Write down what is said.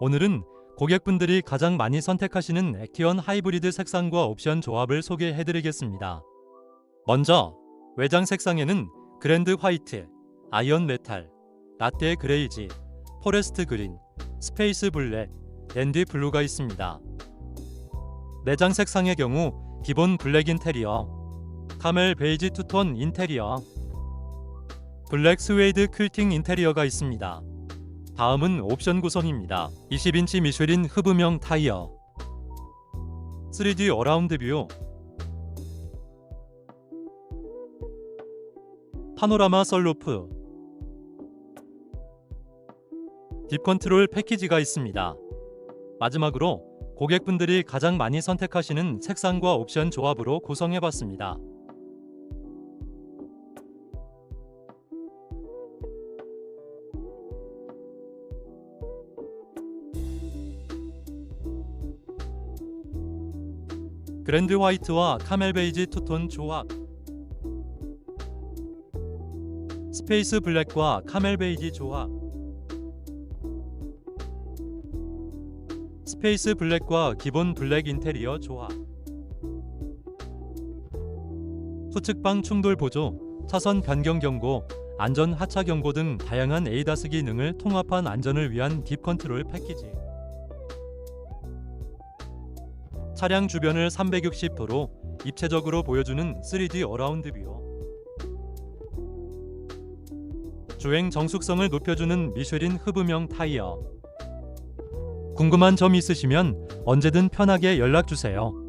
오늘은 고객분들이 가장 많이 선택하시는 액티언 하이브리드 색상과 옵션 조합을 소개해 드리겠습니다. 먼저 외장 색상에는 그랜드 화이트, 아이언 메탈, 라떼 그레이지, 포레스트 그린, 스페이스 블랙, 앤디 블루가 있습니다. 내장 색상의 경우 기본 블랙 인테리어, 카멜 베이지 투톤 인테리어, 블랙 스웨이드 퀼팅 인테리어가 있습니다. 다음은 옵션 구성입니다. 20인치 미쉐린 흡음형 타이어 3D 어라운드 뷰 파노라마 썰루프 딥 컨트롤 패키지가 있습니다. 마지막으로 고객분들이 가장 많이 선택하시는 색상과 옵션 조합으로 구성해 봤습니다. 그랜드 화이트와 카멜 베이지 투톤 조합. 스페이스 블랙과 카멜 베이지 조합. 스페이스 블랙과 기본 블랙 인테리어 조합. 후측방 충돌 보조, 차선 변경 경고, 안전 하차 경고 등 다양한 에이다스 기능을 통합한 안전을 위한 딥 컨트롤 패키지 차량 주변을 360도로 입체적으로 보여주는 3D 어라운드 뷰. 주행 정숙성을 높여주는 미쉐린 흡음형 타이어. 궁금한 점 있으시면 언제든 편하게 연락 주세요.